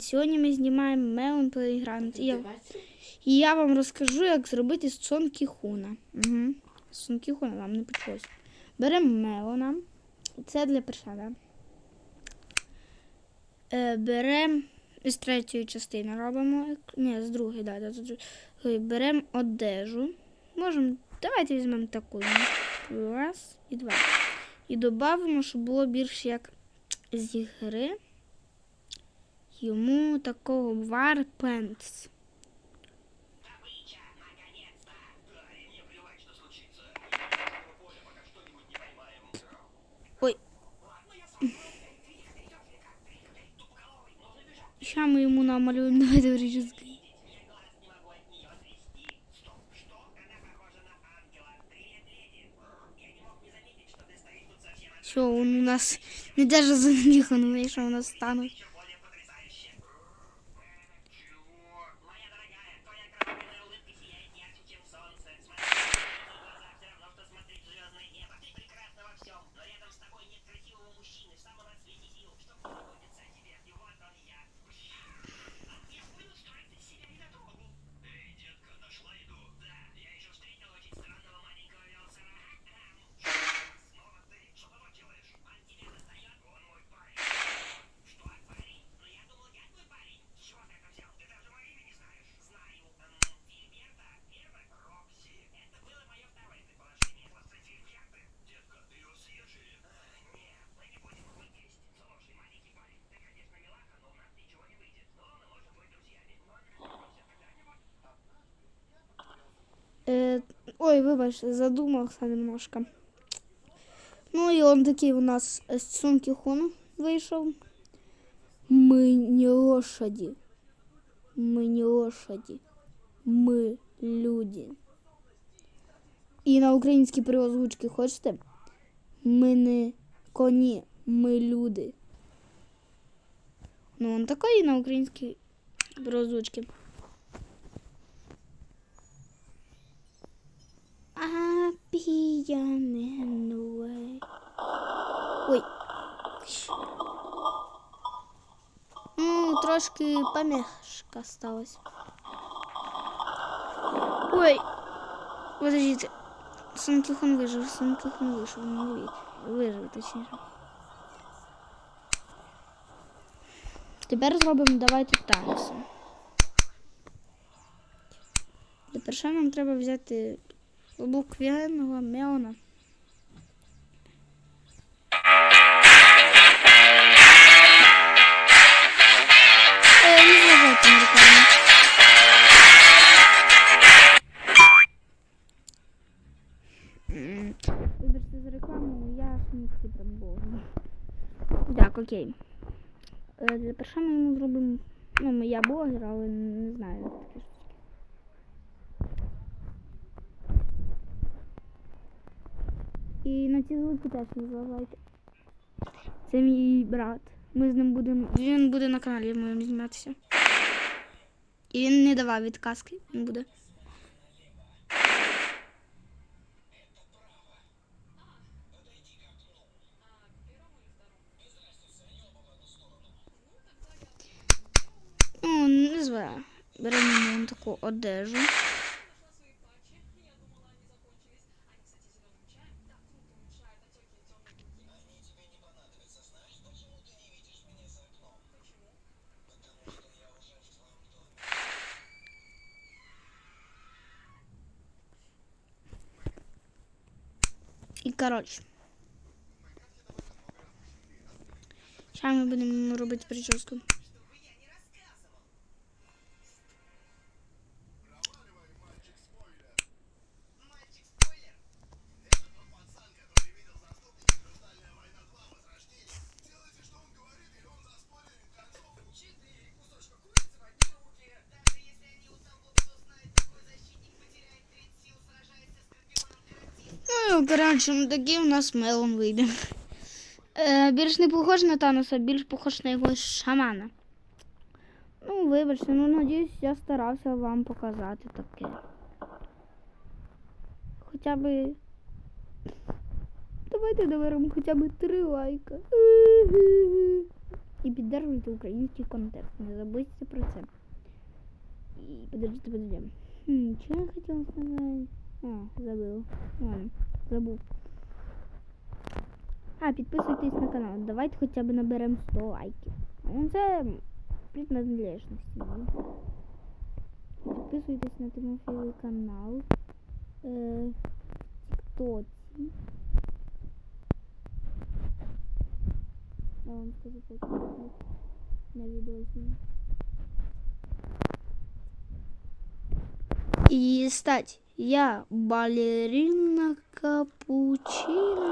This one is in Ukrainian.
Сьогодні ми знімаємо Мелон Playground. І я, і я вам розкажу, як зробити з Сонкіхуна. Угу. З Сонкіхуна вам не почулось. Беремо Мелона. Це для перша, Е, беремо з третьої частини робимо. Ні, з другої, да, да, другої. Беремо одежу. Можемо. Давайте візьмемо таку. Раз і два. І додамо, щоб було більше як з ігри йому такого Warpants. Ой. Ща ми йому намалюємо на теоретически. Все, он у нас не даже за них он вийшов, у нас стануть. Ой, вибач, задумався немножко. Ну і он такий у нас з Сунки Хун вийшов. Ми не лошаді. Ми не лошаді. Ми люди. І на українській переозвучки хочете? Ми не коні, ми люди. Ну, он такий на українській переозвучці. А п'яненуе. Ой. Ну, трошки помешка сталося. Ой. Подождите. Санкихон вижив, Санкихон не вийшов. Вижив, точніше. Тепер зробимо давайте танці. Тепер що нам треба взяти буквенного мелона. Вибачте за рекламу, я смутки прям був. Так, окей. Е, Для перша ми йому зробимо. Ну, я блогер, але не знаю. таке щось. І на ці звуки теж не зважайте. Це мій брат. Ми з ним будемо. Він буде на каналі моєму зніматися. І він не давав відказки. Він буде. Ну, не знаю. Беремо йому таку одежу. І коротше. Зараз ми будемо робити прическу. Коротше, ну, такий у нас мелон вийде. Е, більш не похож на Таноса, більш похож на якогось шамана. Ну, вибачте, ну надіюсь, я старався вам показати таке. Хоча би. Давайте доберемо хоча б три лайка. І підтримуйте український контент. Не забудьте про це. І подождите, подождите. Хм, що я хотіла сказати? А, забыл. Ладно, забув. А, підписуйтесь на канал. Давайте хоча б наберемо 100 лайків. Ну, Це принадлежності. Підписуйтесь на Тимофійовий канал. Е, Тіктоці. Я вам скажу потім. На відео зніму. И, кстати, я балерина капучино.